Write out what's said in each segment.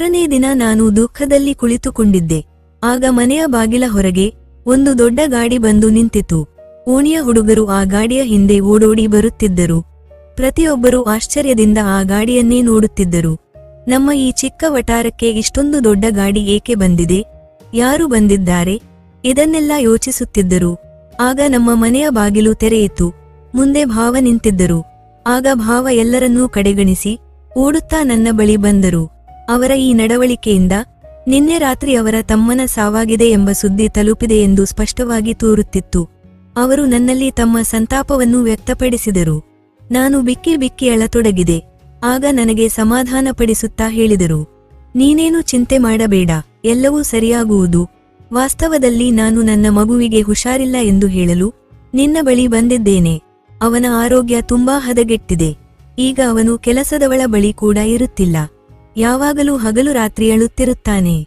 ಮಾರನೇ ದಿನ ನಾನು ದುಃಖದಲ್ಲಿ ಕುಳಿತುಕೊಂಡಿದ್ದೆ. ಆಗ ಮನೆಯ ಬಾಗಿಲ ಹೊರಗೆ ಒಂದು ದೊಡ್ಡ ಗಾಡಿ ಬಂದು ನಿಂತಿತು. ಓಣಿಯ ಹುಡುಗರು ಆ ಗಾಡಿಯ ಹಿಂದೆ ಓಡೋಡಿ ಬರುತ್ತಿದ್ದರು. ಪ್ರತಿಯೊಬ್ಬರೂ ಆಶ್ಚರ್ಯದಿಂದ ಆ ಗಾಡಿಯನ್ನೇ ನೋಡುತ್ತಿದ್ದರು. ನಮ್ಮ ಈ ಚಿಕ್ಕ ವಟಾರಕ್ಕೆ ಇಷ್ಟೊಂದು ದೊಡ್ಡ ಗಾಡಿ ಏಕೆ ಬಂದಿದೆ? ಯಾರು ಬಂದಿದ್ದಾರೆ? ಇದನ್ನೆಲ್ಲ ಯೋಚಿಸುತ್ತಿದ್ದರು. ಆಗ ನಮ್ಮ ಮನೆಯ ಬಾಗಿಲು ತೆರೆಯಿತು. ಮುಂದೆ ಭಾವ ನಿಂತಿದ್ದರು. ಆಗ ಭಾವ ಎಲ್ಲರನ್ನೂ ಕಡೆಗಣಿಸಿ ಓಡುತ್ತಾ ನನ್ನ ಬಳಿ ಬಂದರು. ಅವರ ಈ ನಡವಳಿಕೆಯಿಂದ ನಿನ್ನೆ ರಾತ್ರಿ ಅವರ ತಮ್ಮನ ಸಾವಾಗಿದೆ ಎಂಬ ಸುದ್ದಿ ತಲುಪಿದೆ ಎಂದು ಸ್ಪಷ್ಟವಾಗಿ ತೋರುತ್ತಿತ್ತು. ಅವರು ನನ್ನಲ್ಲಿ ತಮ್ಮ ಸಂತಾಪವನ್ನು ವ್ಯಕ್ತಪಡಿಸಿದರು. ನಾನು ಬಿಕ್ಕಿ ಬಿಕ್ಕಿ ಅಳತೊಡಗಿದೆ. ಆಗ ನನಗೆ ಸಮಾಧಾನಪಡಿಸುತ್ತಾ ಹೇಳಿದರು. ನೀನೇನು ಚಿಂತೆ ಮಾಡಬೇಡ. ಎಲ್ಲವೂ ಸರಿಯಾಗುವುದು. ವಾಸ್ತವದಲ್ಲಿ ನಾನು ನನ್ನ ಮಗುವಿಗೆ ಹುಷಾರಿಲ್ಲ ಎಂದು ಹೇಳಲು ನಿನ್ನ ಬಳಿ ಬಂದಿದ್ದೇನೆ. ಅವನ ಆರೋಗ್ಯ ತುಂಬಾ ಹದಗೆಟ್ಟಿದೆ. ಈಗ ಅವನು ಕೆಲಸದವಳ ಬಳಿ ಕೂಡ ಇರುತ್ತಿಲ್ಲ. ಯಾವಾಗಲೂ ಹಗಲು ರಾತ್ರಿ ಅಳುತ್ತಿರುತ್ತಾನೆ.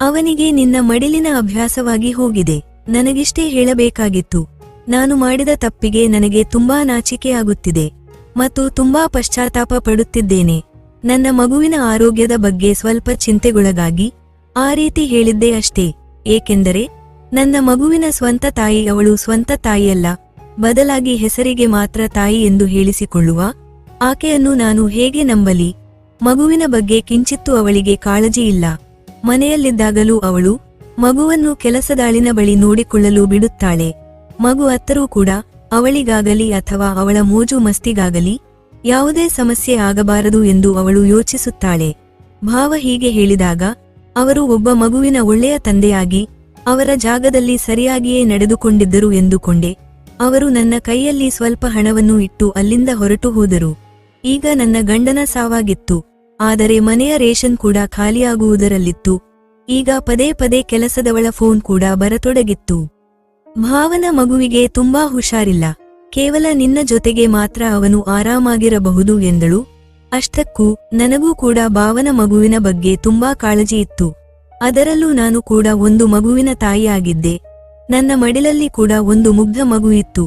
ಅವನಿಗೆ ನಿನ್ನ ಮಡಿಲಿನ ಅಭ್ಯಾಸವಾಗಿ ಹೋಗಿದೆ. ನನಗಿಷ್ಟೇ ಹೇಳಬೇಕಾಗಿತ್ತು. ನಾನು ಮಾಡಿದ ತಪ್ಪಿಗೆ ನನಗೆ ತುಂಬಾ ನಾಚಿಕೆಯಾಗುತ್ತಿದೆ ಮತ್ತು ತುಂಬಾ ಪಶ್ಚಾತ್ತಾಪ ಪಡುತ್ತಿದ್ದೇನೆ. ನನ್ನ ಮಗುವಿನ ಆರೋಗ್ಯದ ಬಗ್ಗೆ ಸ್ವಲ್ಪ ಚಿಂತೆಗೊಳಗಾಗಿ ಆ ರೀತಿ ಹೇಳಿದ್ದೆ ಅಷ್ಟೇ. ಏಕೆಂದರೆ, ನನ್ನ ಮಗುವಿನ ಸ್ವಂತ ತಾಯಿ ಅವಳು ಸ್ವಂತ ತಾಯಿಯಲ್ಲ. ಬದಲಾಗಿ ಹೆಸರಿಗೆ ಮಾತ್ರ ತಾಯಿ ಎಂದು ಹೇಳಿಸಿಕೊಳ್ಳುವ ಆಕೆಯನ್ನು ನಾನು ಹೇಗೆ ನಂಬಲಿ? ಮಗುವಿನ ಬಗ್ಗೆ ಕಿಂಚಿತ್ತು ಅವಳಿಗೆ ಕಾಳಜಿ ಇಲ್ಲ. ಮನೆಯಲ್ಲಿದ್ದಾಗಲೂ ಅವಳು ಮಗುವನ್ನು ಕೆಲಸದಾಳಿನ ಬಳಿ ನೋಡಿಕೊಳ್ಳಲು ಬಿಡುತ್ತಾಳೆ. ಮಗು ಅತ್ತರೂ ಕೂಡ ಅವಳಿಗಾಗಲಿ ಅಥವಾ ಅವಳ ಮೋಜು ಮಸ್ತಿಗಾಗಲಿ ಯಾವುದೇ ಸಮಸ್ಯೆ ಆಗಬಾರದು ಎಂದು ಅವಳು ಯೋಚಿಸುತ್ತಾಳೆ. ಭಾವ ಹೀಗೆ ಹೇಳಿದಾಗ, ಅವರು ಒಬ್ಬ ಮಗುವಿನ ಒಳ್ಳೆಯ ತಂದೆಯಾಗಿ ಅವರ ಜಾಗದಲ್ಲಿ ಸರಿಯಾಗಿಯೇ ನಡೆದುಕೊಂಡಿದ್ದರು ಎಂದುಕೊಂಡೆ. ಅವರು ನನ್ನ ಕೈಯಲ್ಲಿ ಸ್ವಲ್ಪ ಹಣವನ್ನು ಇಟ್ಟು ಅಲ್ಲಿಂದ ಹೊರಟು ಹೋದರು. ಈಗ ನನ್ನ ಗಂಡನ ಸಾವಾಗಿತ್ತು. ಆದರೆ ಮನೆಯ ರೇಷನ್ ಕೂಡ ಖಾಲಿಯಾಗುವುದರಲ್ಲಿತ್ತು. ಈಗ ಪದೇ ಪದೇ ಕೆಲಸದವಳ ಫೋನ್ ಕೂಡ ಬರತೊಡಗಿತ್ತು. ಭಾವನ ಮಗುವಿಗೆ ತುಂಬಾ ಹುಷಾರಿಲ್ಲ. ಕೇವಲ ನಿನ್ನ ಜೊತೆಗೆ ಮಾತ್ರ ಅವನು ಆರಾಮಾಗಿರಬಹುದು ಎಂದಳು. ಅಷ್ಟಕ್ಕೂ ನನಗೂ ಕೂಡ ಭಾವನ ಮಗುವಿನ ಬಗ್ಗೆ ತುಂಬಾ ಕಾಳಜಿ ಇತ್ತು. ಅದರಲ್ಲೂ ನಾನು ಕೂಡ ಒಂದು ಮಗುವಿನ ತಾಯಿಯಾಗಿದ್ದೆ. ನನ್ನ ಮಡಿಲಲ್ಲಿ ಕೂಡ ಒಂದು ಮುಗ್ಧ ಮಗು ಇತ್ತು.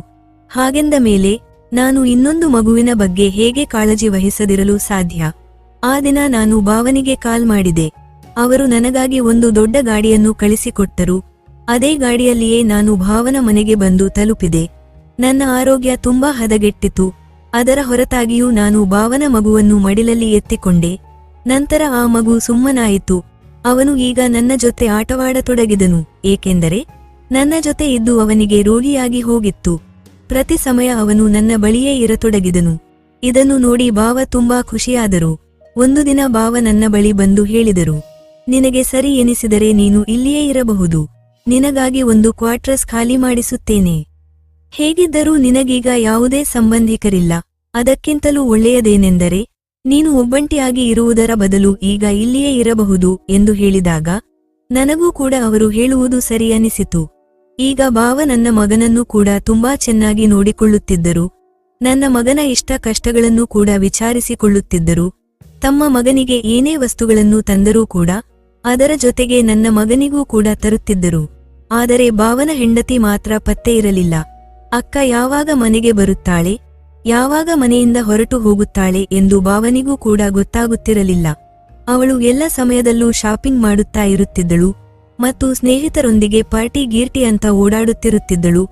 ಹಾಗೆಂದ ಮೇಲೆ ನಾನು ಇನ್ನೊಂದು ಮಗುವಿನ ಬಗ್ಗೆ ಹೇಗೆ ಕಾಳಜಿ ವಹಿಸದಿರಲು ಸಾಧ್ಯ? ಆ ದಿನ ನಾನು ಭಾವನಿಗೆ ಕಾಲ್ ಮಾಡಿದೆ. ಅವರು ನನಗಾಗಿ ಒಂದು ದೊಡ್ಡ ಗಾಡಿಯನ್ನು ಕಳಿಸಿಕೊಟ್ಟರು. ಅದೇ ಗಾಡಿಯಲ್ಲಿಯೇ ನಾನು ಭಾವನ ಮನೆಗೆ ಬಂದು ತಲುಪಿದೆ. ನನ್ನ ಆರೋಗ್ಯ ತುಂಬಾ ಹದಗೆಟ್ಟಿತು. ಅದರ ಹೊರತಾಗಿಯೂ ನಾನು ಭಾವನ ಮಗುವನ್ನು ಮಡಿಲಲ್ಲಿ ಎತ್ತಿಕೊಂಡೆ. ನಂತರ ಆ ಮಗು ಸುಮ್ಮನಾಯಿತು. ಅವನು ಈಗ ನನ್ನ ಜೊತೆ ಆಟವಾಡತೊಡಗಿದನು. ಏಕೆಂದರೆ ನನ್ನ ಜೊತೆ ಇದ್ದು ಅವನಿಗೆ ರೋಗಿಯಾಗಿ ಹೋಗಿತ್ತು. ಪ್ರತಿ ಸಮಯ ಅವನು ನನ್ನ ಬಳಿಯೇ ಇರತೊಡಗಿದನು. ಇದನ್ನು ನೋಡಿ ಭಾವ ತುಂಬಾ ಖುಷಿಯಾದರು. ಒಂದು ದಿನ ಬಾವ ನನ್ನ ಬಳಿ ಬಂದು ಹೇಳಿದರು, ನಿನಗೆ ಸರಿ ಎನಿಸಿದರೆ ನೀನು ಇಲ್ಲಿಯೇ ಇರಬಹುದು, ನಿನಗಾಗಿ ಒಂದು ಕ್ವಾರ್ಟರ್ಸ್ ಖಾಲಿ ಮಾಡಿಸುತ್ತೇನೆ. ಹೇಗಿದ್ದರೂ ನಿನಗೀಗ ಯಾವುದೇ ಸಂಬಂಧಿಕರಿಲ್ಲ, ಅದಕ್ಕಿಂತಲೂ ಒಳ್ಳೆಯದೇನೆಂದರೆ, ನೀನು ಒಬ್ಬಂಟಿಯಾಗಿ ಇರುವುದರ ಬದಲು ಈಗ ಇಲ್ಲಿಯೇ ಇರಬಹುದು ಎಂದು ಹೇಳಿದಾಗ, ನನಗೂ ಕೂಡ ಅವರು ಹೇಳುವುದು ಸರಿ ಅನಿಸಿತು ಈಗ ಬಾವ ನನ್ನ ಮಗನನ್ನು ಕೂಡ ತುಂಬಾ ಚೆನ್ನಾಗಿ ನೋಡಿಕೊಳ್ಳುತ್ತಿದ್ದರು, ನನ್ನ ಮಗನ ಇಷ್ಟ ಕಷ್ಟಗಳನ್ನು ಕೂಡ ವಿಚಾರಿಸಿಕೊಳ್ಳುತ್ತಿದ್ದರು ತಮ್ಮ ಮಗನಿಗೆ ಏನೇ ವಸ್ತುಗಳನ್ನು ತಂದರೂ ಕೂಡ, ಅದರ ಜೊತೆಗೆ ನನ್ನ ಮಗನಿಗೂ ಕೂಡ ತರುತ್ತಿದ್ದರು. ಆದರೆ ಭಾವನ ಹೆಂಡತಿ ಮಾತ್ರ ಪತ್ತೆ ಇರಲಿಲ್ಲ. ಅಕ್ಕ ಯಾವಾಗ ಮನೆಗೆ ಬರುತ್ತಾಳೆ, ಯಾವಾಗ ಮನೆಯಿಂದ ಹೊರಟು ಹೋಗುತ್ತಾಳೆ ಎಂದು ಭಾವನಿಗೂ ಕೂಡ ಗೊತ್ತಾಗುತ್ತಿರಲಿಲ್ಲ. ಅವಳು ಎಲ್ಲ ಸಮಯದಲ್ಲೂ ಶಾಪಿಂಗ್ ಮಾಡುತ್ತಾ ಇರುತ್ತಿದ್ದಳು ಮತ್ತು ಸ್ನೇಹಿತರೊಂದಿಗೆ ಪಾರ್ಟಿ ಗೀರ್ಟಿ ಅಂತ ಓಡಾಡುತ್ತಿರುತ್ತಿದ್ದಳು.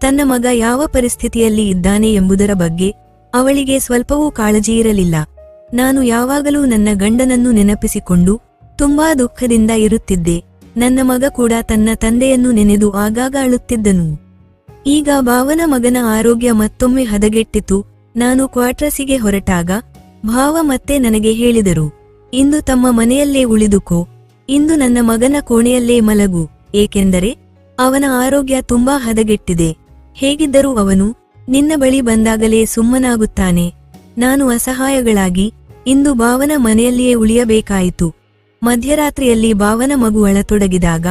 ತನ್ನ ಮಗ ಯಾವ ಪರಿಸ್ಥಿತಿಯಲ್ಲಿ ಇದ್ದಾನೆ ಎಂಬುದರ ಬಗ್ಗೆ ಅವಳಿಗೆ ಸ್ವಲ್ಪವೂ ಕಾಳಜಿ ಇರಲಿಲ್ಲ. ನಾನು ಯಾವಾಗಲೂ ನನ್ನ ಗಂಡನನ್ನು ನೆನಪಿಸಿಕೊಂಡು ತುಂಬಾ ದುಃಖದಿಂದ ಇರುತ್ತಿದ್ದೆ. ನನ್ನ ಮಗ ಕೂಡ ತನ್ನ ತಂದೆಯನ್ನು ನೆನೆದು ಆಗಾಗ ಅಳುತ್ತಿದ್ದನು. ಈಗ ಭಾವನ ಮಗನ ಆರೋಗ್ಯ ಮತ್ತೊಮ್ಮೆ ಹದಗೆಟ್ಟಿತು. ನಾನು ಕ್ವಾರ್ಟರ್ಸಿಗೆ ಹೊರಟಾಗ ಭಾವ ಮತ್ತೆ ನನಗೆ ಹೇಳಿದರು, ಇಂದು ತಮ್ಮ ಮನೆಯಲ್ಲೇ ಉಳಿದುಕೋ. ಇಂದು ನನ್ನ ಮಗನ ಕೋಣೆಯಲ್ಲೇ ಮಲಗು. ಏಕೆಂದರೆ ಅವನ ಆರೋಗ್ಯ ತುಂಬಾ ಹದಗೆಟ್ಟಿದೆ. ಹೇಗಿದ್ದರೂ ಅವನು ನಿನ್ನ ಬಳಿ ಬಂದಾಗಲೇ ಸುಮ್ಮನಾಗುತ್ತಾನೆ. ನಾನು ಅಸಹಾಯಗಳಾಗಿ ಇಂದು ಭಾವನ ಮನೆಯಲ್ಲಿಯೇ ಉಳಿಯಬೇಕಾಯಿತು. ಮಧ್ಯರಾತ್ರಿಯಲ್ಲಿ ಭಾವನ ಮಗು ಅಳತೊಡಗಿದಾಗ,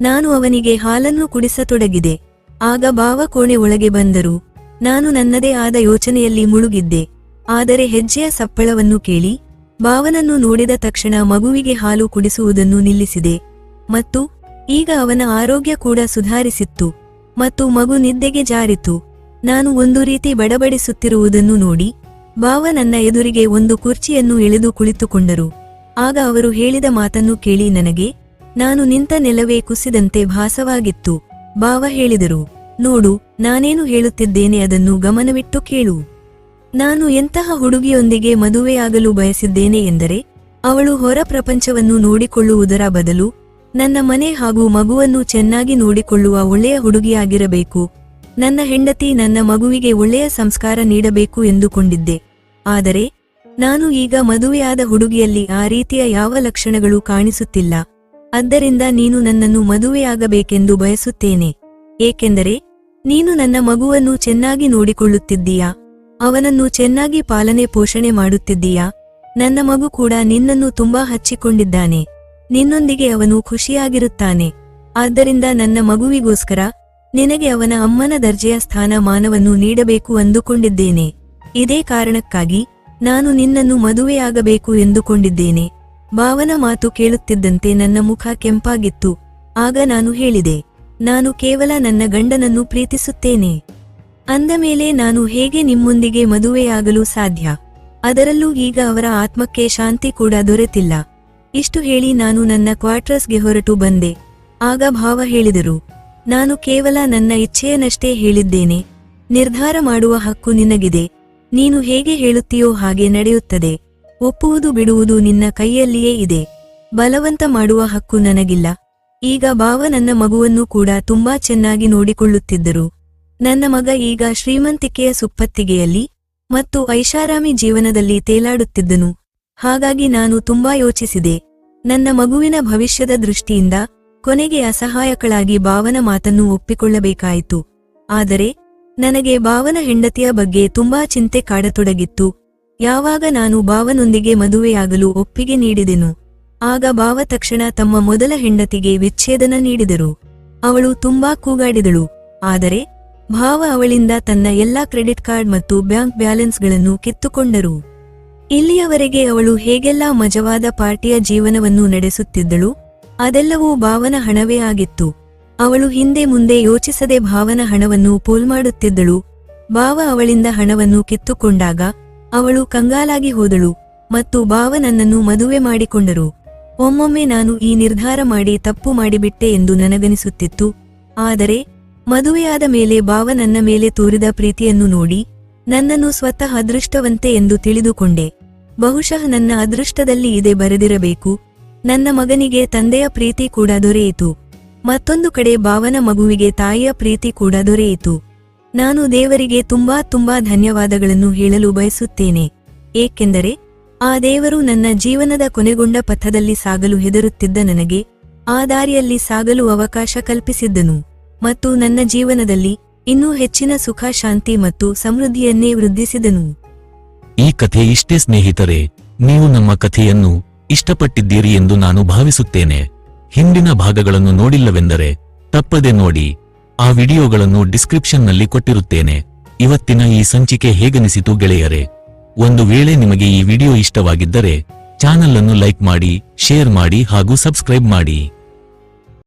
ನಾನು ಅವನಿಗೆ ಹಾಲನ್ನು ಕುಡಿಸತೊಡಗಿದೆ. ಆಗ ಭಾವ ಕೋಣೆ ಒಳಗೆ ಬಂದರು. ನಾನು ನನ್ನದೇ ಆದ ಯೋಚನೆಯಲ್ಲಿ ಮುಳುಗಿದ್ದೆ. ಆದರೆ ಹೆಜ್ಜೆಯ ಸಪ್ಪಳವನ್ನು ಕೇಳಿ, ಭಾವನನ್ನು ನೋಡಿದ ತಕ್ಷಣ ಮಗುವಿಗೆ ಹಾಲು ಕುಡಿಸುವುದನ್ನು ನಿಲ್ಲಿಸಿದೆ. ಮತ್ತು, ಈಗ ಅವನ ಆರೋಗ್ಯ ಕೂಡ ಸುಧಾರಿಸಿತ್ತು. ಮತ್ತು ಮಗು ನಿದ್ದೆಗೆ ಜಾರಿತು. ನಾನು ಒಂದು ರೀತಿ ಬಡಬಡಿಸುತ್ತಿರುವುದನ್ನು ನೋಡಿ ಭಾವ ನನ್ನ ಎದುರಿಗೆ ಒಂದು ಕುರ್ಚಿಯನ್ನು ಎಳೆದು ಕುಳಿತುಕೊಂಡರು. ಆಗ ಅವರು ಹೇಳಿದ ಮಾತನ್ನು ಕೇಳಿ ನನಗೆ, ನಾನು ನಿಂತ ನೆಲವೇ ಕುಸಿದಂತೆ ಭಾಸವಾಗಿತ್ತು. ಭಾವ ಹೇಳಿದರು, ನೋಡು, ನಾನೇನು ಹೇಳುತ್ತಿದ್ದೇನೆ ಅದನ್ನು ಗಮನವಿಟ್ಟು ಕೇಳು. ನಾನು ಎಂತಹ ಹುಡುಗಿಯೊಂದಿಗೆ ಮದುವೆಯಾಗಲು ಬಯಸಿದ್ದೇನೆ ಎಂದರೆ, ಅವಳು ಹೊರ ಪ್ರಪಂಚವನ್ನು ನೋಡಿಕೊಳ್ಳುವುದರ ಬದಲು ನನ್ನ ಮನೆ ಹಾಗೂ ಮಗುವನ್ನು ಚೆನ್ನಾಗಿ ನೋಡಿಕೊಳ್ಳುವ ಒಳ್ಳೆಯ ಹುಡುಗಿಯಾಗಿರಬೇಕು. ನನ್ನ ಹೆಂಡತಿ ನನ್ನ ಮಗುವಿಗೆ ಒಳ್ಳೆಯ ಸಂಸ್ಕಾರ ನೀಡಬೇಕು ಎಂದುಕೊಂಡಿದ್ದೆ. ಆದರೆ ನಾನು ಈಗ ಮದುವೆಯಾದ ಹುಡುಗಿಯಲ್ಲಿ ಆ ರೀತಿಯ ಯಾವ ಲಕ್ಷಣಗಳು ಕಾಣಿಸುತ್ತಿಲ್ಲ. ಆದ್ದರಿಂದ ನೀನು ನನ್ನನ್ನು ಮದುವೆಯಾಗಬೇಕೆಂದು ಬಯಸುತ್ತೇನೆ. ಏಕೆಂದರೆ ನೀನು ನನ್ನ ಮಗುವನ್ನು ಚೆನ್ನಾಗಿ ನೋಡಿಕೊಳ್ಳುತ್ತಿದ್ದೀಯಾ? ಅವನನ್ನು ಚೆನ್ನಾಗಿ ಪಾಲನೆ ಪೋಷಣೆ ಮಾಡುತ್ತಿದ್ದೀಯಾ? ನನ್ನ ಮಗು ಕೂಡ ನಿನ್ನನ್ನು ತುಂಬಾ ಹಚ್ಚಿಕೊಂಡಿದ್ದಾನೆ. ನಿನ್ನೊಂದಿಗೆ ಅವನು ಖುಷಿಯಾಗಿರುತ್ತಾನೆ. ಆದ್ದರಿಂದ ನನ್ನ ಮಗುವಿಗೋಸ್ಕರ ನಿನಗೆ ಅವನ ಅಮ್ಮನ ದರ್ಜೆಯ ಸ್ಥಾನಮಾನವನ್ನು ನೀಡಬೇಕು ಅಂದುಕೊಂಡಿದ್ದೇನೆ. ಇದೇ ಕಾರಣಕ್ಕಾಗಿ ನಾನು ನಿನ್ನನ್ನು ಮದುವೆಯಾಗಬೇಕು ಎಂದುಕೊಂಡಿದ್ದೇನೆ. ಭಾವನ ಮಾತು ಕೇಳುತ್ತಿದ್ದಂತೆ ನನ್ನ ಮುಖ ಕೆಂಪಾಗಿತ್ತು. ಆಗ ನಾನು ಹೇಳಿದೆ, ನಾನು ಕೇವಲ ನನ್ನ ಗಂಡನನ್ನು ಪ್ರೀತಿಸುತ್ತೇನೆ. ಅಂದ ಮೇಲೆ ನಾನು ಹೇಗೆ ನಿಮ್ಮೊಂದಿಗೆ ಮದುವೆಯಾಗಲು ಸಾಧ್ಯ? ಅದರಲ್ಲೂ ಈಗ ಅವರ ಆತ್ಮಕ್ಕೆ ಶಾಂತಿ ಕೂಡ ದೊರೆತಿಲ್ಲ. ಇಷ್ಟು ಹೇಳಿ ನಾನು ನನ್ನ ಕ್ವಾರ್ಟರ್ಸ್ಗೆ ಹೊರಟು ಬಂದೆ. ಆಗ ಭಾವ ಹೇಳಿದರು, ನಾನು ಕೇವಲ ನನ್ನ ಇಚ್ಛೆಯನ್ನಷ್ಟೇ ಹೇಳಿದ್ದೇನೆ. ನಿರ್ಧಾರ ಮಾಡುವ ಹಕ್ಕು ನಿನಗಿದೆ. ನೀನು ಹೇಗೆ ಹೇಳುತ್ತೀಯೋ ಹಾಗೆ ನಡೆಯುತ್ತದೆ. ಒಪ್ಪುವುದು ಬಿಡುವುದು ನಿನ್ನ ಕೈಯಲ್ಲಿಯೇ ಇದೆ. ಬಲವಂತ ಮಾಡುವ ಹಕ್ಕು ನನಗಿಲ್ಲ. ಈಗ ಭಾವ ನನ್ನ ಮಗುವನ್ನು ಕೂಡ ತುಂಬಾ ಚೆನ್ನಾಗಿ ನೋಡಿಕೊಳ್ಳುತ್ತಿದ್ದರು. ನನ್ನ ಮಗ ಈಗ ಶ್ರೀಮಂತಿಕೆಯ ಸುಪ್ಪತ್ತಿಗೆಯಲ್ಲಿ ಮತ್ತು ಐಷಾರಾಮಿ ಜೀವನದಲ್ಲಿ ತೇಲಾಡುತ್ತಿದ್ದನು. ಹಾಗಾಗಿ ನಾನು ತುಂಬಾ ಯೋಚಿಸಿದೆ. ನನ್ನ ಮಗುವಿನ ಭವಿಷ್ಯದ ದೃಷ್ಟಿಯಿಂದ ಕೊನೆಗೆ ಅಸಹಾಯಕಳಾಗಿ ಭಾವನ ಮಾತನ್ನು ಒಪ್ಪಿಕೊಳ್ಳಬೇಕಾಯಿತು. ಆದರೆ ನನಗೆ ಭಾವನ ಹೆಂಡತಿಯ ಬಗ್ಗೆ ತುಂಬಾ ಚಿಂತೆ ಕಾಡತೊಡಗಿತ್ತು. ಯಾವಾಗ ನಾನು ಭಾವನೊಂದಿಗೆ ಮದುವೆಯಾಗಲು ಒಪ್ಪಿಗೆ ನೀಡಿದೆನು, ಆಗ ಭಾವ ತಕ್ಷಣ ತಮ್ಮ ಮೊದಲ ಹೆಂಡತಿಗೆ ವಿಚ್ಛೇದನ ನೀಡಿದರು. ಅವಳು ತುಂಬಾ ಕೂಗಾಡಿದಳು. ಆದರೆ, ಭಾವ ಅವಳಿಂದ ತನ್ನ ಎಲ್ಲಾ ಕ್ರೆಡಿಟ್ ಕಾರ್ಡ್ ಮತ್ತು ಬ್ಯಾಂಕ್ ಬ್ಯಾಲೆನ್ಸ್ಗಳನ್ನು ಕಿತ್ತುಕೊಂಡರು. ಇಲ್ಲಿಯವರೆಗೆ ಅವಳು ಹೇಗೆಲ್ಲಾ ಮಜವಾದ ಪಾರ್ಟಿಯ ಜೀವನವನ್ನು ನಡೆಸುತ್ತಿದ್ದಳು, ಅದೆಲ್ಲವೂ ಭಾವನ ಹಣವೇ ಆಗಿತ್ತು. ಅವಳು ಹಿಂದೆ ಮುಂದೆ ಯೋಚಿಸದೆ ಭಾವನ ಹಣವನ್ನು ಪೋಲ್ ಮಾಡುತ್ತಿದ್ದಳು. ಭಾವ ಅವಳಿಂದ ಹಣವನ್ನು ಕಿತ್ತುಕೊಂಡಾಗ ಅವಳು ಕಂಗಾಲಾಗಿ ಹೋದಳು ಮತ್ತು ಭಾವ ನನ್ನನ್ನು ಮದುವೆ ಮಾಡಿಕೊಂಡರು. ಒಮ್ಮೊಮ್ಮೆ ನಾನು ಈ ನಿರ್ಧಾರ ಮಾಡಿ ತಪ್ಪು ಮಾಡಿಬಿಟ್ಟೆ ಎಂದು ನನಗನಿಸುತ್ತಿತ್ತು. ಆದರೆ ಮದುವೆಯಾದ ಮೇಲೆ ಭಾವ ನನ್ನ ಮೇಲೆ ತೋರಿದ ಪ್ರೀತಿಯನ್ನು ನೋಡಿ ನನ್ನನ್ನು ಸ್ವತಃ ಅದೃಷ್ಟವಂತೆ ಎಂದು ತಿಳಿದುಕೊಂಡೆ. ಬಹುಶಃ ನನ್ನ ಅದೃಷ್ಟದಲ್ಲಿ ಇದೆ ಬರೆದಿರಬೇಕು. ನನ್ನ ಮಗನಿಗೆ ತಂದೆಯ ಪ್ರೀತಿ ಕೂಡ ದೊರೆಯಿತು. ಮತ್ತೊಂದು ಕಡೆ ಭಾವನ ಮಗುವಿಗೆ ತಾಯಿಯ ಪ್ರೀತಿ ಕೂಡ ದೊರೆಯಿತು. ನಾನು ದೇವರಿಗೆ ತುಂಬಾ ತುಂಬಾ ಧನ್ಯವಾದಗಳನ್ನು ಹೇಳಲು ಬಯಸುತ್ತೇನೆ. ಏಕೆಂದರೆ, ಆ ದೇವರು ನನ್ನ ಜೀವನದ ಕೊನೆಗೊಂಡ ಪಥದಲ್ಲಿ ಸಾಗಲು ಹೆದರುತ್ತಿದ್ದ ನನಗೆ, ಆ ದಾರಿಯಲ್ಲಿ ಸಾಗಲು ಅವಕಾಶ ಕಲ್ಪಿಸಿದ್ದನು ಮತ್ತು ನನ್ನ ಜೀವನದಲ್ಲಿ ಇನ್ನೂ ಹೆಚ್ಚಿನ ಸುಖ, ಶಾಂತಿ ಮತ್ತು ಸಮೃದ್ಧಿಯನ್ನೇ ವೃದ್ಧಿಸಿದನು. ಈ ಕಥೆ ಇಷ್ಟೇ ಸ್ನೇಹಿತರೆ, ನೀವು ನಮ್ಮ ಕಥೆಯನ್ನು ಇಷ್ಟಪಟ್ಟಿದ್ದೀರಿ ಎಂದು ನಾನು ಭಾವಿಸುತ್ತೇನೆ. ಹಿಂದಿನ ಭಾಗಗಳನ್ನು ನೋಡಿಲ್ಲವೆಂದರೆ ತಪ್ಪದೆ ನೋಡಿ, ಆ ವಿಡಿಯೋಗಳನ್ನು ಡಿಸ್ಕ್ರಿಪ್ಷನ್ನಲ್ಲಿ ಕೊಟ್ಟಿರುತ್ತೇನೆ. ಇವತ್ತಿನ ಈ ಸಂಚಿಕೆ ಹೇಗನಿಸಿತು ಗೆಳೆಯರೆ? ಒಂದು ವೇಳೆ ನಿಮಗೆ ಈ ವಿಡಿಯೋ ಇಷ್ಟವಾಗಿದ್ದರೆ ಚಾನಲ್ ಅನ್ನು ಲೈಕ್ ಮಾಡಿ, ಶೇರ್ ಮಾಡಿ ಹಾಗೂ ಸಬ್ಸ್ಕ್ರೈಬ್ ಮಾಡಿ.